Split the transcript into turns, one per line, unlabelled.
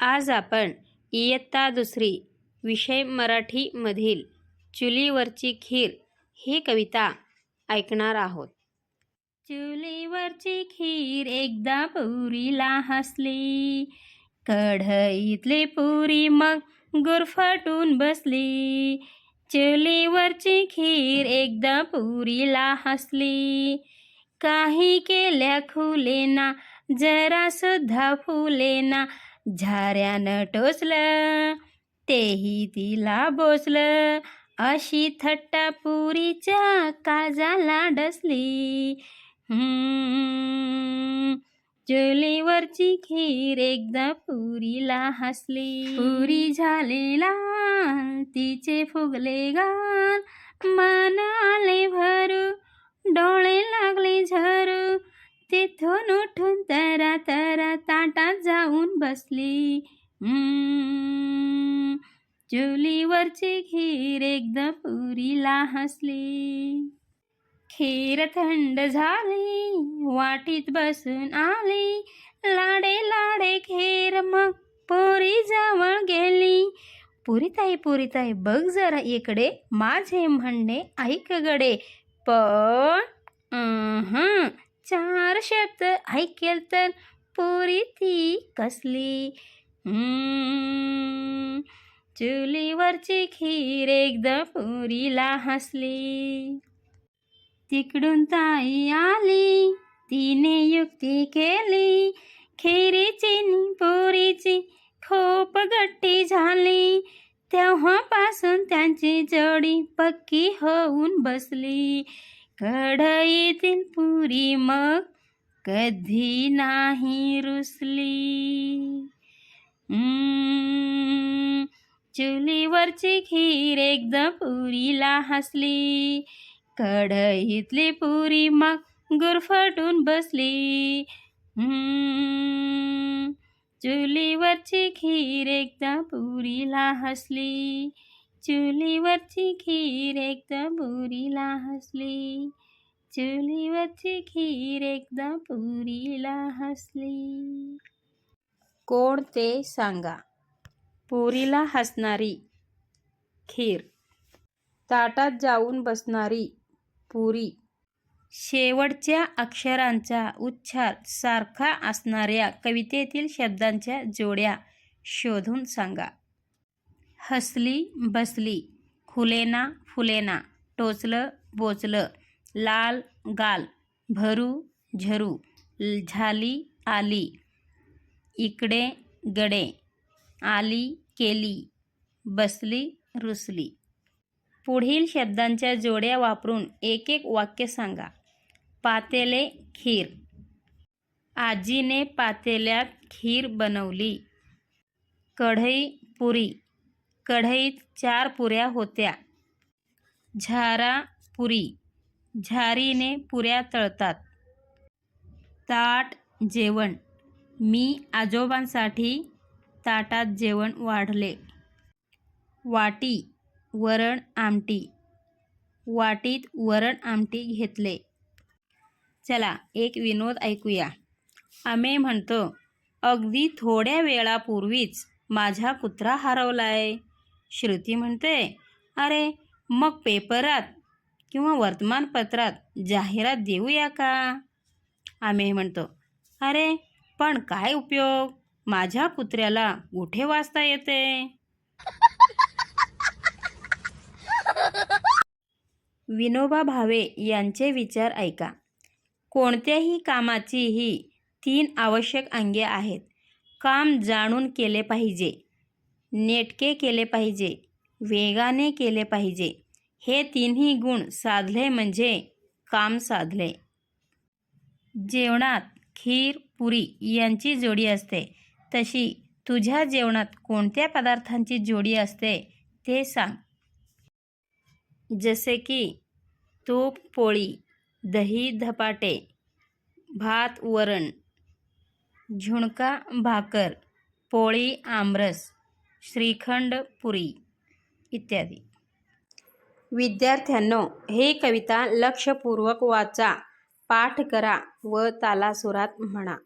आज आपण इयत्ता दुसरी विषय मराठीमधील चुलीवरची खीर ही कविता ऐकणार आहोत. चुलीवरची खीर एकदा पुरीला हसली कढईतली पुरी मग गुरफटून बसली. चुलीवरची खीर एकदा पुरीला हसली काही केल्या खुलेना जरा सुद्धा फुलेना झाऱ्यानं टोचलं तेही तिला बोसलं अशी थट्टा पुरीच्या काजाला डसली. चुलीवरची खीर एकदा पुरीला हसली. पुरी झालेला तिचे फुगले गाल. मन आले भरू डोळे लागले झरू. तिथून उठून तरा तरा ताटात जाऊन बसली. चुलीवरची खीर एकदा पुरीला हसली. खीर थंड झाली वाटीत बसून आली. लाडे लाडे खीर मग पुरी जवळ गेली. पुरीताई पुरीताई बघ जरा इकडे माझे म्हणणे ऐक गडे. पण चार शब्द ऐकेल तर पुरी ती कसली? चुलीवरची खीर एकदा पुरीला हसली. तिकडून ताई आली तिने युक्ती केली. खिरीची पोरीची पुरीची खूप गट्टी झाली. तेव्हापासून त्यांची जोडी पक्की होऊन बसली. कढईतील पुरी मग कधी नाही रुसली. चुलीवरची खीर एकदा पुरीला हसली. कढईतली पुरी मग गुरफटून बसली. चुलीवरची खीर एकदा पुरीला हसली. चुलीवरची खीर एकदा पुरीला हसली. चुलीवरची खीर एकदा पुरीला हसली. कोण ते सांगा? पुरीला हसणारी खीर. ताटात जाऊन बसणारी पुरी. शेवटच्या अक्षरांचा उच्चार सारखा असणाऱ्या कवितेतील शब्दांच्या जोड्या शोधून सांगा. हसली बसली खुलेना फुलेना टोचलं बोचलं लाल गाल भरू झरू झाली आली इकडे गडे आली केली बसली रुसली. पुढील शब्दांच्या जोड्या वापरून एक एक वाक्य सांगा. पातेले खीर. आजीने पातेल्यात खीर बनवली. कढई पुरी. कढईत चार पुऱ्या होत्या. झारा पुरी. झारीने पुऱ्या तळतात. ताट जेवण. मी आजोबांसाठी ताटात जेवण वाढले. वाटी वरण आमटी. वाटीत वरण आमटी घेतले. चला एक विनोद ऐकूया. आम्ही म्हणतो अगदी थोड्या वेळापूर्वीच माझा कुत्रा हरवलाय. श्रुती म्हणते अरे मग पेपरात किंवा वर्तमानपत्रात जाहिरात देऊया का? आम्ही म्हणतो अरे पण काय उपयोग? माझ्या कुत्र्याला कुठे वाचता येते. विनोबा भावे यांचे विचार ऐका. कोणत्याही कामाची ही तीन आवश्यक अंगे आहेत. काम जाणून केले पाहिजे. नेटके केले पाहिजे. वेगाने केले पाहिजे. हे तिन्ही गुण साधले म्हणजे काम साधले. जेवणात खीर पुरी यांची जोडी असते. तशी तुझ्या जेवणात कोणत्या पदार्थांची जोडी असते ते सांग. जसे की तूप पोळी दही धपाटे भात वरण झुणका भाकर पोळी आमरस श्रीखंड पुरी इत्यादी. विद्यार्थ्यांनो हे कविता लक्षपूर्वक वाचा पाठ करा व तालासुरात म्हणा.